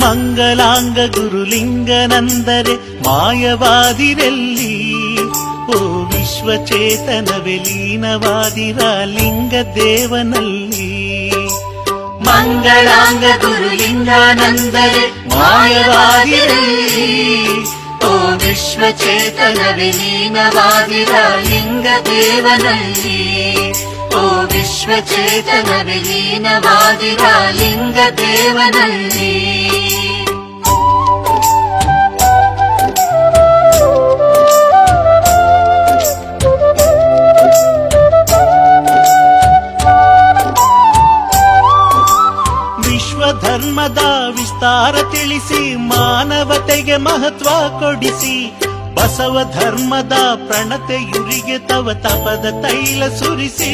ಮಂಗಲಾಂಗ ಗುರುಲಿಂಗನಂದರೆ ಮಾಯವಾದಿರೆಲ್ಲಿ ಓ ವಿಶ್ವಚೇತನವೇ ಲೀನವಾದಿರ ಲಿಂಗ ದೇವನಲ್ಲಿ ಮಂಗಳಾಂಗ ಗುರುಲಿಂಗಾನಂದರೆ ಮಾಯವಾದಿರಲಿ ಓ ವಿಶ್ವಚೇತನ ವಿಲೀನವಾದಿರ ಲಿಂಗ ದೇವನಲ್ಲಿ ಓ ವಿಶ್ವಚೇತನ ವಿಲೀನವಾದಿರ ಲಿಂಗ ದೇವನಲ್ಲಿ ವಿಶ್ವಧರ್ಮದ ವಿಸ್ತಾರ ತಿಳಿಸಿ ಮಾನವತೆಗೆ ಮಹತ್ವ ಕೊಡಿಸಿ ಬಸವ ಧರ್ಮದ ಪ್ರಣತೆಯುರಿಗೆ ತವ ತಪದ ತೈಲ ಸುರಿಸಿ,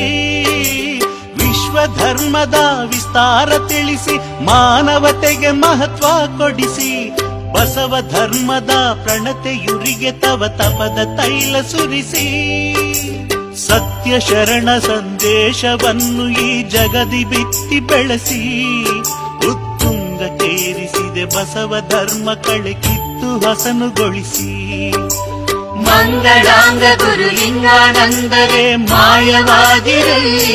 ವಿಶ್ವ ಧರ್ಮದ ವಿಸ್ತಾರ ತಿಳಿಸಿ, ಮಾನವತೆಗೆ ಮಹತ್ವ ಕೊಡಿಸಿ, ಬಸವ ಧರ್ಮದ ಪ್ರಣತೆಯುರಿಗೆ ತವ ತಪದ ತೈಲ ಸುರಿಸಿ. ಸತ್ಯ ಶರಣ ಸಂದೇಶವನ್ನು ಈ ಜಗದಿ ಬಿತ್ತಿ ಬೆಳೆಸಿ ಉತ್ತುಂಗಕ್ಕೇರಿಸಿದೆ ಬಸವ ಧರ್ಮ ಕಳೆ ಕಿತ್ತು ಹಸನುಗೊಳಿಸಿ ಮಂಗಳಾಂಗ ಗುರುಲಿಂಗಾನಂದರೆ ಮಾಯವಾದಿರಲಿ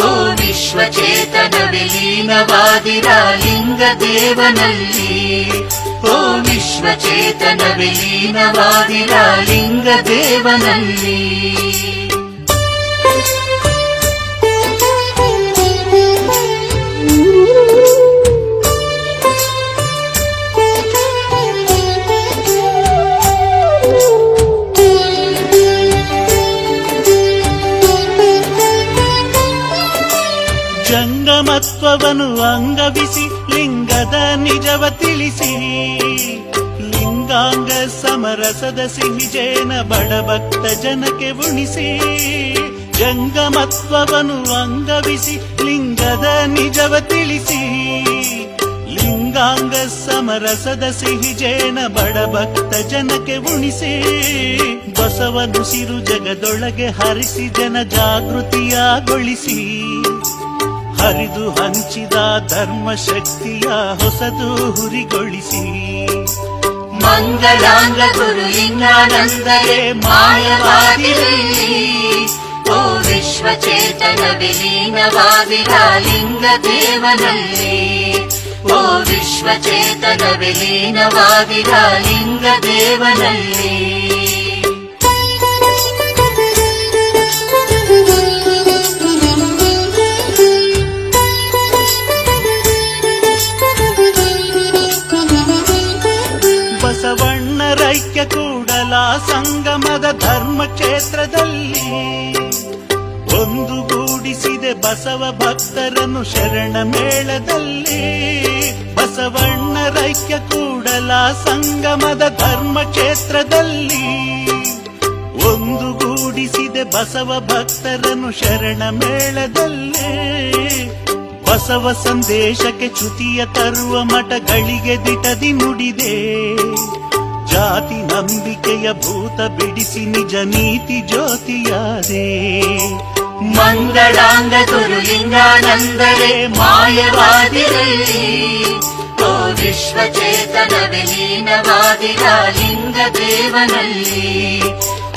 ಓ ವಿಶ್ವಚೇತನ ವಿಲೀನವಾದಿರ ಲಿಂಗ ದೇವನಲ್ಲಿ ಓ ವಿಶ್ವಚೇತನ ವಿಲೀನವಾದಿರ ಲಿಂಗ ದೇವನಲ್ಲಿ ಜಂಗಮತ್ವವನ್ನು ಅಂಗವಿಸಿ, ಲಿಂಗದ ನಿಜವ ತಿಳಿಸಿ. ಲಿಂಗಾಂಗ ಸಮರಸದ ಸಿಹಿಜೇನ ಬಡಭಕ್ತ ಜನಕ್ಕೆ ಉಣಿಸಿ. ಜಂಗಮತ್ವವನ್ನು ಅಂಗವಿಸಿ, ಲಿಂಗದ ನಿಜವ ತಿಳಿಸಿ. ಲಿಂಗಾಂಗ ಸಮರಸದ ಸಿಹಿಜೇನ ಬಡಭಕ್ತ ಜನಕ್ಕೆ ಉಣಿಸಿ. ಬಸವನು ಸಿರು ಜಗದೊಳಗೆ ಹರಿಸಿ, ಜನ ಜಾಗೃತಿಯಾಗೊಳಿಸಿ. ಹರಿದು ಹಂಚಿದ ಧರ್ಮ ಶಕ್ತಿಯ ಹೊಸದು ಹುರಿಗೊಳಿಸಿ. ಮಂಗಳಾಂಗ ಗುರುಲಿಂಗಾನಂದರೆ ಮಾಯವಾದಿರಲಿ ಓ ವಿಶ್ವಚೇತನ ವಿಲೀನವಾಗಿರ ಲಿಂಗ ದೇವನಲ್ಲಿ ಓ ವಿಶ್ವಚೇತನ ವಿಲೀನವಾಗಿರ ಲಿಂಗ ದೇವನಲ್ಲಿ ಕೂಡಲ ಸಂಗಮದ ಧರ್ಮ ಕ್ಷೇತ್ರದಲ್ಲಿ ಒಂದುಗೂಡಿಸಿದೆ ಬಸವ ಭಕ್ತರನ್ನು ಶರಣ ಮೇಳದಲ್ಲಿ. ಬಸವಣ್ಣರೈಕ್ಯ ಕೂಡಲ ಸಂಗಮದ ಧರ್ಮ ಕ್ಷೇತ್ರದಲ್ಲಿ ಒಂದುಗೂಡಿಸಿದೆ ಬಸವ ಭಕ್ತರನ್ನು ಶರಣ ಮೇಳದಲ್ಲಿ. ಬಸವ ಸಂದೇಶಕ್ಕೆ ಚ್ಯುತಿಯ ತರುವ ಮಠಗಳಿಗೆ ದಿಟದಿ ನುಡಿದೆ. ಜಾತಿ ನಂಬಿಕೆಯ ಭೂತ ಬಿಡಿಸಿ ನಿಜ ನೀತಿ ಜ್ಯೋತಿಯಾದೆ. ಮಂಗಳಾಂಗ ಗುರುಲಿಂಗಾನಂದರೆ ಮಾಯವಾದಿರಲಿ. ಓ ವಿಶ್ವಚೇತನ ವಿಲೀನವಾದಿರ ಲಿಂಗ ದೇವನಲ್ಲಿ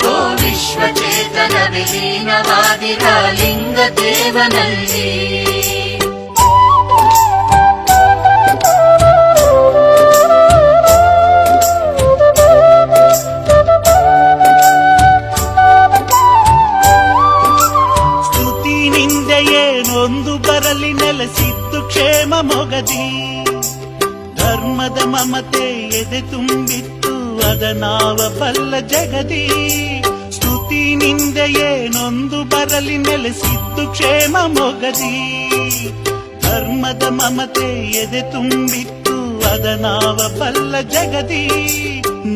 ಓ ವಿಶ್ವಚೇತನ ವಿಲೀನವಾದಿರ ಲಿಂಗ ದೇವನಲ್ಲಿ ನೆಲೆಸಿದ್ದು ಕ್ಷೇಮ ಮೊಗದಿ. ಧರ್ಮದ ಮಮತೆ ಎದೆ ತುಂಬಿತ್ತು, ಅದ ನಾವ ಬಲ್ಲ ಜಗದಿ. ಸ್ತುತಿ ನಿಂದೆಯೇನೊಂದು ಬರಲಿ ನೆಲೆಸಿದ್ದು ಕ್ಷೇಮ ಮೊಗದಿ. ಧರ್ಮದ ಮಮತೆ ಎದೆ ತುಂಬಿತ್ತು, ಅದ ನಾವ ಬಲ್ಲ ಜಗದಿ.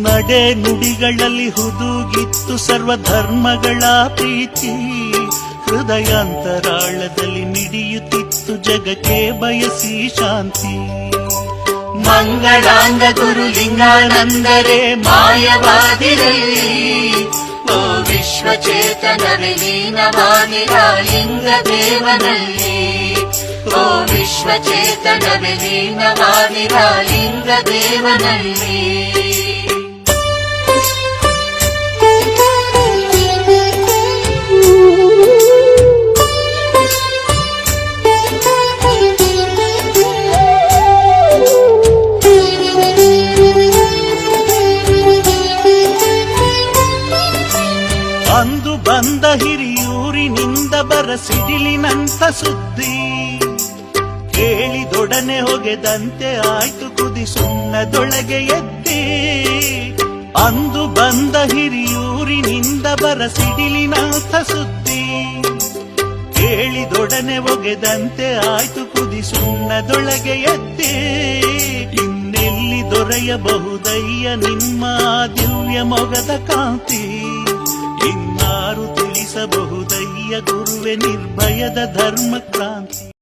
ನಡೆ ನುಡಿಗಳಲ್ಲಿ ಹುದುಗಿತ್ತು ಸರ್ವ ಧರ್ಮಗಳ ಪ್ರೀತಿ. ಹೃದಯಾಂತರಾಳದಲ್ಲಿ ಮಿಡಿಯುತ್ತಿತ್ತು ಜಗಕ್ಕೆ ಬಯಸಿ ಶಾಂತಿ. ಮಂಗಳಾಂಗ ಗುರುಲಿಂಗಾನಂದರೆ ಮಾಯವಾದಿರಲಿ. ಓ ವಿಶ್ವಚೇತನ ವಿಲೀನವಾದಿರ ಲಿಂಗ ದೇವನಲ್ಲಿ ಓ ವಿಶ್ವಚೇತನವೇ ಲೀನವಾಗಿರ ಲಿಂಗ ದೇವನಲ್ಲಿ ಹಿರಿಯೂರಿನಿಂದ ಬರ ಸಿಡಿಲಿನಂತ ಸುದ್ದಿ. ಕೇಳಿದೊಡನೆ ಹೊಗೆದಂತೆ ಆಯ್ತು ಕುದಿ ಸುಣ್ಣದೊಳಗೆ ಎದ್ದಿ. ಅಂದು ಬಂದ ಹಿರಿಯೂರಿನಿಂದ ಬರ ಸಿಡಿಲಿನಂತ ಸುದ್ದಿ. ಕೇಳಿದೊಡನೆ ಒಗೆದಂತೆ ಆಯ್ತು ಕುದಿ ಸುಣ್ಣದೊಳಗೆ ಎದ್ದಿ. ಇನ್ನೆಲ್ಲಿ ದೊರೆಯಬಹುದಯ್ಯ ನಿಮ್ಮ ದಿವ್ಯ ಮೊಗದ ಕಾಂತಿ. ಇನ್ನಾರು ತಿಳಿಸಬಹುದಯ್ಯ ಗುರುವೆ ನಿರ್ಭಯದ ಧರ್ಮ ಕ್ರಾಂತಿ